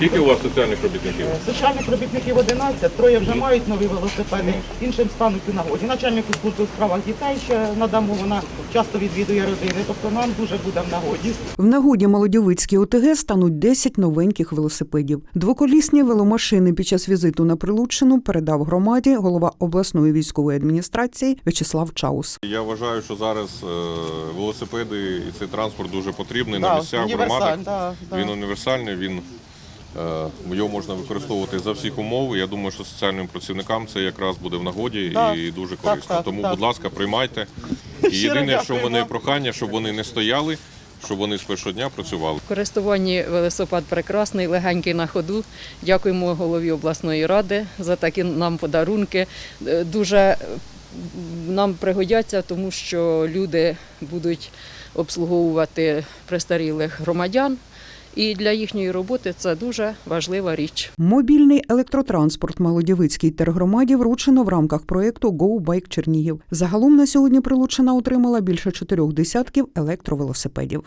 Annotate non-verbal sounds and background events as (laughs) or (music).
Скільки у вас соціальних робітників? Соціальних робітників 11, троє вже мають нові велосипеди, іншим стануть у нагоді. Начальнику служби у справах дітей ще надамо, вона часто відвідує родини, тобто нам дуже буде в нагоді. В нагоді Молодьовицькій ОТГ стануть 10 новеньких велосипедів. Двоколісні веломашини під час візиту на Прилуччину передав громаді голова обласної військової адміністрації В'ячеслав Чаус. Я вважаю, що зараз е, велосипеди і цей транспорт дуже потрібний на місцях, громадах. да, да. Він універсальний, він його можна використовувати за всіх умов. Я думаю, що соціальним працівникам це якраз буде в нагоді Так, і дуже корисно. так, Тому, так. будь ласка, приймайте. (laughs) І єдине, що в мене прохання, щоб вони не стояли, щоб вони з першого дня працювали. В користуванні велосипед прекрасний, легенький на ходу. Дякуємо голові обласної ради за такі нам подарунки. Е, Дуже е, нам пригодяться, тому що люди будуть обслуговувати престарілих громадян. І для їхньої роботи це дуже важлива річ. Мобільний електротранспорт Молодівицькій тергромаді вручено в рамках проєкту «Go Bike Чернігів. Загалом на сьогодні прилучена отримала більше чотирьох десятків електровелосипедів.